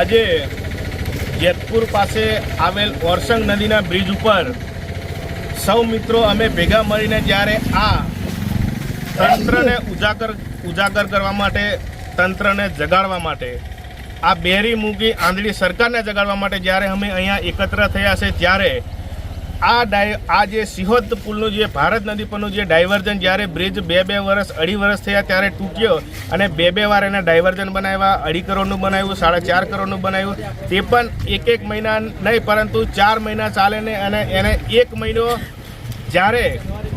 આજે જેતપુર પાસે આવેલ ઓરસંગ નદીના બ્રિજ ઉપર સૌ મિત્રો અમે ભેગા મળીને જ્યારે આ તંત્રને ઉજાગર ઉજાગર કરવા માટે, તંત્રને જગાડવા માટે, આ બેરી મૂકી આંધળી સરકારને જગાડવા માટે જ્યારે અમે અહીંયા એકત્ર થયા છે, ત્યારે આ ડાય આ જે સિહોદ પુલનું જે ભારત નદી પરનું જે ડાયવર્ઝન, જ્યારે બ્રિજ બે બે વર્ષ અઢી વર્ષ થયા ત્યારે તૂટ્યો અને બે બે વાર એના ડાયવર્ઝન બનાવ્યા, અઢી કરોડનું બનાવ્યું, સાડા ચાર કરોડનું બનાવ્યું. તે પણ એક એક મહિના નહીં, પરંતુ ચાર મહિના ચાલે ને અને એને એક મહિનો જ્યારે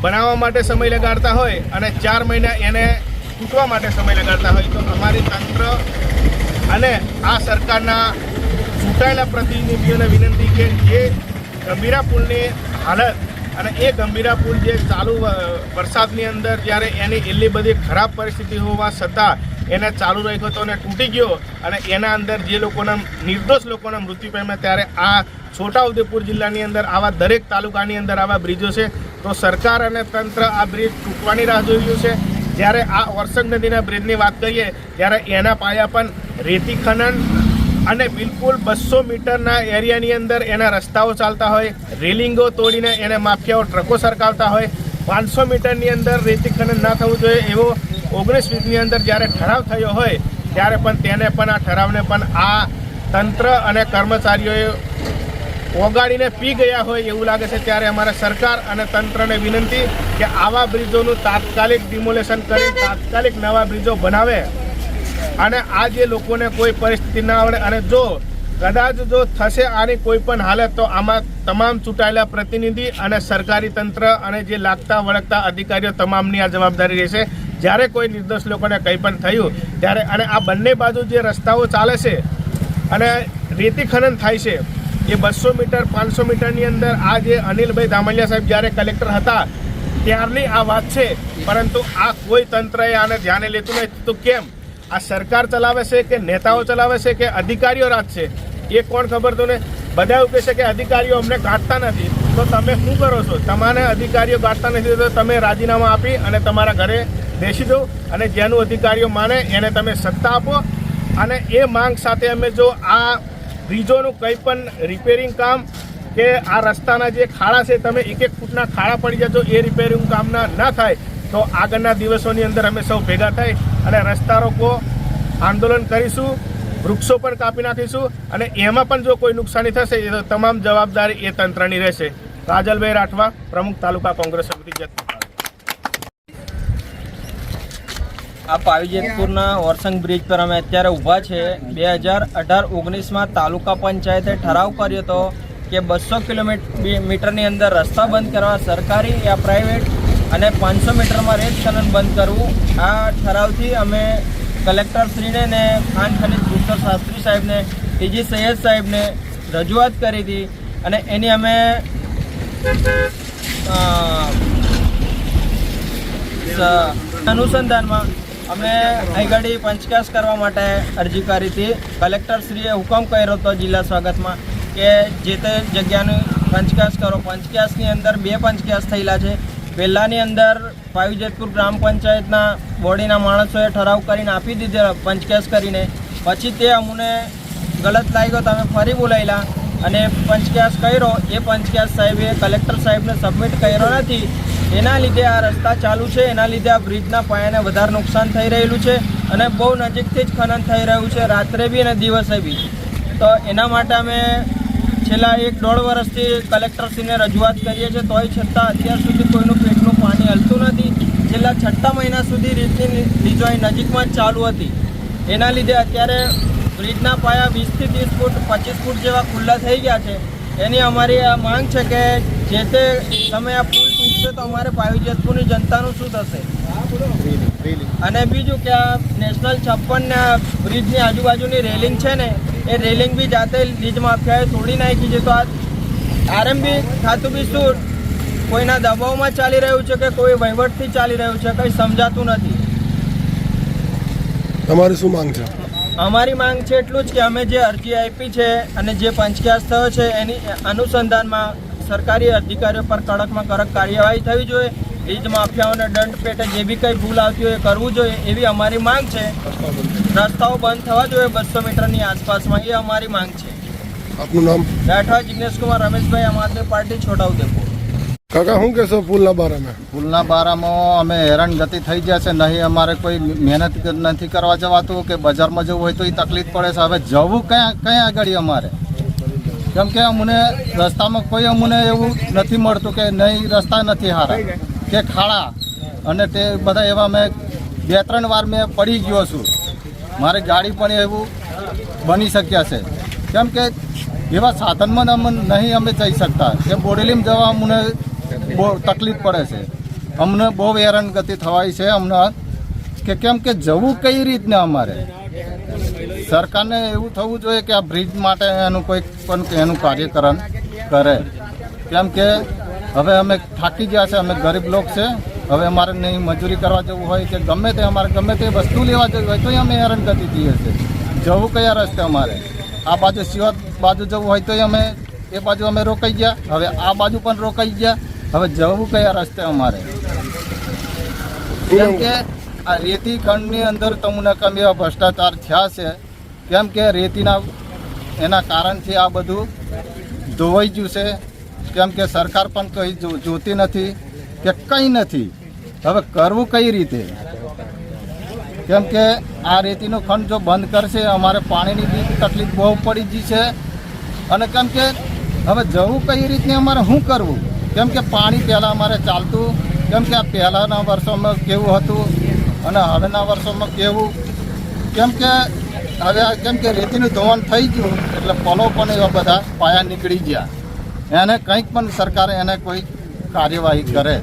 બનાવવા માટે સમય લગાડતા હોય અને ચાર મહિના એને તૂટવા માટે સમય લગાડતા હોય, તો અમારી તંત્ર અને આ સરકારના ચૂંટાયેલા પ્રતિનિધિઓને વિનંતી કે જે ગંભીરા પુલની હાલત અને એ ગંભીરા પુલ જે ચાલુ વરસાદની અંદર જ્યારે એની એટલી બધી ખરાબ પરિસ્થિતિ હોવા છતાં એને ચાલુ રાખ્યો હતો અને તૂટી ગયો અને એના અંદર જે લોકોના નિર્દોષ લોકોના મૃત્યુ પામ્યા ત્યારે આ છોટાઉદેપુર જિલ્લાની અંદર આવા દરેક તાલુકાની અંદર આવા બ્રિજો છે. તો સરકાર અને તંત્ર આ બ્રિજ તૂટવાની રાહ જોઈ રહ્યું છે. જ્યારે આ ઓરસંગ નદીના બ્રિજની વાત કરીએ ત્યારે એના પાયા પણ રેતી ખનન અને બિલકુલ બસો મીટરના એરિયાની અંદર એના રસ્તાઓ ચાલતા હોય, રેલિંગો તોડીને એને માફિયાઓ, ટ્રકો સરકાવતા હોય. પાંચસો મીટરની અંદર રેતી ખનન ના થવું જોઈએ. એવો ઓગણીસ વીસની અંદર જ્યારે ઠરાવ થયો હોય, ત્યારે પણ તેને પણ આ ઠરાવને પણ આ તંત્ર અને કર્મચારીઓએ ઓગાડીને પી ગયા હોય એવું લાગે છે. ત્યારે અમારે સરકાર અને તંત્રને વિનંતી કે આવા બ્રિજોનું તાત્કાલિક ડિમોલેશન કરી, તાત્કાલિક નવા બ્રિજો બનાવે. અને આ જે લોકોને કોઈ પરિસ્થિતિ ના આવડે, અને જો કદાચ જો થશે આની કોઈ પણ હાલત, તો આમાં તમામ ચૂંટાયેલા પ્રતિનિધિ અને સરકારી તંત્ર અને જે લાગતા વળગતા અધિકારીઓ તમામની આ જવાબદારી રહેશે. જ્યારે કોઈ નિર્દોષ લોકોને કંઈ પણ થયું, ત્યારે અને આ બંને બાજુ જે રસ્તાઓ ચાલે છે અને રેતી ખનન થાય છે, એ બસો મીટર, પાંચસો મીટરની અંદર આ જે અનિલભાઈ ધામલિયા સાહેબ જ્યારે કલેક્ટર હતા, ત્યારની આ વાત છે. પરંતુ આ કોઈ તંત્રએ આને ધ્યાને લેતું નથી. તો કેમ? આ સરકાર ચલાવે છે કે નેતાઓ ચલાવે છે કે અધિકારીઓ રાખશે એ કોણ ખબર તો ને બધા એવું કહેશે કે અધિકારીઓ અમને ગાંઠતા નથી. તો તમે શું કરો છો? તમારે અધિકારીઓ ગાંઠતા નથી તો તમે રાજીનામા આપી અને તમારા ઘરે બેસી દો અને જેનું અધિકારીઓ માને એને તમે સત્તા આપો. અને એ માંગ સાથે અમે જો આ બ્રિજોનું કંઈ પણ રિપેરિંગ કામ કે આ રસ્તાના જે ખાડા છે, તમે એક એક ફૂટના ખાડા પડી જજો, એ રિપેરિંગ કામના ના થાય. તો આગળના દિવસોની અંદર અમે સૌ ભેગા થઈ અને રસ્તા રોકો આંદોલન કરીશું, વૃક્ષો પણ કાપી નાખીશું અને એમાં પણ જો કોઈ નુકસાની થશે તો તમામ જવાબદારી એ તંત્રની રહેશે. કાજલભાઈ રાઠવા, પ્રમુખ તાલુકા કોંગ્રેસ સમિતિ જેતપુર આ પાવીજેતપુરના ઓરસંગ બ્રિજ પર અમે અત્યારે ઊભા છે. બે હજાર અઢાર ઓગણીસમાં તાલુકા પંચાયતે ઠરાવ કર્યો હતો કે બસો કિલોમીટરની અંદર રસ્તા બંધ કરવા સરકારી યા પ્રાઇવેટ અને પાંચસો મીટરમાં રેત ખનન બંધ કરવું. આ ઠરાવથી અમે કલેક્ટરશ્રીને ને ખાન ખનીજ ભૂષણ શાસ્ત્રી સાહેબને ટીજી સૈયદ સાહેબને રજૂઆત કરી હતી અને એની અમે અનુસંધાનમાં અમે આગળ પંચકાશ કરવા માટે અરજી કરી હતી. કલેક્ટરશ્રીએ હુકમ કર્યો હતો જિલ્લા સ્વાગતમાં કે જે તે જગ્યાનું પંચકાશ કરો. પંચકાશની અંદર બે પંચકાશ થયેલા છે. પહેલાંની અંદર પાવીજેતપુર ગ્રામ પંચાયતના બોડીના માણસોએ ઠરાવ કરીને આપી દીધેલા પંચકાસ કરીને. પછી તે અમને ગલત લાગ્યો, તમે ફરી બોલાયેલા. અને પંચક્યાસ કર્યો. એ પંચક્યાસ સાહેબે કલેક્ટર સાહેબને સબમિટ કર્યો નથી. એના લીધે આ રસ્તા ચાલુ છે. એના લીધે આ બ્રિજના પાયાને વધારે નુકસાન થઈ રહેલું છે અને બહુ નજીકથી જ ખનન થઈ રહ્યું છે. રાત્રે બી અને દિવસે બી. તો એના માટે અમે છેલ્લા એક દોઢ વર્ષથી કલેક્ટરશ્રીને રજૂઆત કરીએ છીએ તોય છતાં અત્યાર સુધી કોઈનું પેટનું પાણી હલતું નથી. છેલ્લા છઠ્ઠા મહિના સુધી રીતની લીજોઈ નજીકમાં જ ચાલુ હતી. એના લીધે અત્યારે બ્રિજના પાયા વીસથી ત્રીસ ફૂટ પચીસ ફૂટ જેવા ખુલ્લા થઈ ગયા છે. એની અમારી આ માંગ છે કે જે તે સમયે આ પુલ તૂટશે તો અમારે પાવીજતપુરની જનતાનું શું થશે? અને બીજું કે આ નેશનલ છપ્પન બ્રિજની આજુબાજુની રેલિંગ છે ને એ રેલિંગ બી જાતે લીજ માફિયાએ તોડી નાખી છે. તો આ આરએમબી ખાતું બી શું કોઈના દબાવમાં ચાલી રહ્યું છે કે કોઈ વહીવટથી ચાલી રહ્યું છે? કંઈ સમજાતું નથી. તમારી શું માંગ છે? અમારી માંગ છે એટલું જ કે અમે જે અરજી આપી છે અને જે પંચક્યાસ થયો છે એની અનુસંધાનમાં સરકારી અધિકારીઓ પર કડકમાં કડક કાર્યવાહી થવી જોઈએ. બ્રિજ માફિયાઓને દંડ પેટે જે બી કંઈ ભૂલ આવતી હોય એ કરવું જોઈએ એવી અમારી માંગ છે. રસ્તાઓ બંધ થવા જોઈએ બસો મીટરની આસપાસમાં એ અમારી માંગ છે. આપનું નામ? રાઠવા જિગ્નેશ કુમાર રમેશભાઈ આમ આદમી પાર્ટી છોટાઉદેપુર. કાકા શું કહેશો પુલના બારામાં? પુલના બારામાં અમે હેરાન ગતિ થઈ ગયા છે નહીં અમારે કોઈ મહેનત નથી કરવા જવાતું કે બજારમાં જવું હોય તો એ તકલીફ પડે છે. હવે જવું ક્યાં ક્યાં આગળ અમારે? કેમ કે અમને રસ્તામાં કોઈ અમને એવું નથી મળતું કે નહીં રસ્તા નથી સારા કે ખાડા અને તે બધા એવા મેં બે ત્રણ વાર મેં પડી ગયો છું. મારે ગાડી પણ એવું બની શક્યા છે. કેમ કે એવા સાધનમાં અમે નહીં અમે જઈ શકતા. કે બોડેલીમાં જવા અમને બહુ તકલીફ પડે છે. અમને બહુ હેરાનગતિ થવાય છે અમને. કે કેમ કે જવું કઈ રીતને અમારે? સરકારને એવું થવું જોઈએ કે આ બ્રિજ માટે એનું કોઈ પણ એનું કાર્યકરણ કરે. કેમ કે હવે અમે થાકી ગયા છે, અમે ગરીબ લોક છે. હવે અમારે નહીં મજૂરી કરવા જવું હોય કે ગમે તે અમારે ગમે તે વસ્તુ લેવા જવું હોય તો અમે હેરાનગતિ થઈએ છીએ જવું કયા રસ્તે અમારે? આ બાજુ સિવાત બાજુ જવું હોય તો અમે એ બાજુ અમે રોકાઈ ગયા. હવે આ બાજુ પણ રોકાઈ ગયા. હવે જવું કયા રસ્તે અમારે? કેમ કે આ રેતી ખંડની અંદર તમને કમ એવા ભ્રષ્ટાચાર થયા છે. કેમ કે રેતીના એના કારણથી આ બધું ધોવાઈ ગયું છે. કેમ કે સરકાર પણ કંઈ જોતી નથી કે કંઈ નથી. હવે કરવું કઈ રીતે? કેમ કે આ રેતીનો ખંડ જો બંધ કરશે, અમારે પાણીની બી તકલીફ બહુ પડી ગઈ છે. અને કેમ કે હવે જવું કઈ રીતને અમારે શું કરવું? કેમ કે પાણી પહેલાં અમારે ચાલતું, કેમ કે આ પહેલાંના વર્ષોમાં કેવું હતું અને હવેના વર્ષોમાં કેવું? કેમ કે હવે કેમ કે રેતીનું ધોવાણ થઈ ગયું, એટલે પલો પણ એવા બધા પાયા નીકળી ગયા. એને કંઈક પણ સરકારે એને કોઈ કાર્યવાહી કરે.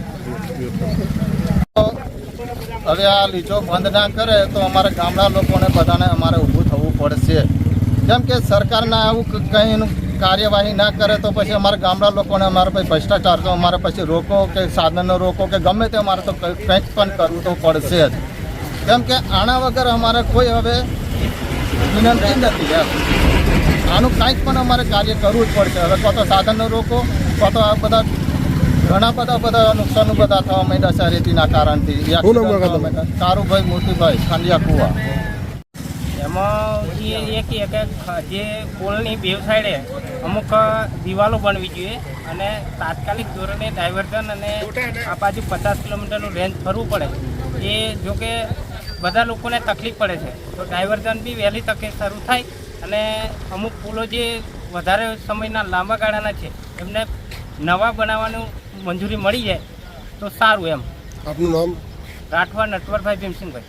હવે આ લીચો બંધ ના કરે તો અમારા ગામડા લોકોને બધાને અમારે ઊભું થવું પડશે. કેમ કે સરકારના આવું કંઈ કાર્યવાહી ના કરે તો પછી અમારા ગામડા લોકોને અમારે પછી ભ્રષ્ટાચાર તો અમારે પછી રોકો કે સાધનો રોકો કે ગમે તે અમારે તો કંઈ- કંઈક પણ કરવું તો પડશે જ. કેમ કે આના વગર અમારે કોઈ હવે વિનંતી નથી આનું કાંઈક પણ અમારે કાર્ય કરવું જ પડશે. હવે કાં તો સાધનો રોકો કાં તો આ બધા ઘણા બધા બધા નુકસાનો બધા થવા માંડ્યા છે આ રેતીના કારણથી. કારુભાઈ મોતીભાઈ ખાંડિયા કુવા. એમાં જે એ કહીએ કે જે પોલની બે સાઈડે અમુક દિવાલો બનવી જોઈએ અને તાત્કાલિક ધોરણે ડાયવર્ઝન અને આ બાજુ પચાસ કિલોમીટરનું રેન્જ ફરવું પડે. એ જોકે બધા લોકોને તકલીફ પડે છે. તો ડાયવર્ઝન બી વહેલી તકે શરૂ થાય અને અમુક પુલો જે વધારે સમયના લાંબા ગાળાના છે એમને નવા બનાવવાનું મંજૂરી મળી જાય તો સારું એમ. આપનું નામ? રાઠવા નટવરભાઈ ભીમસિંહભાઈ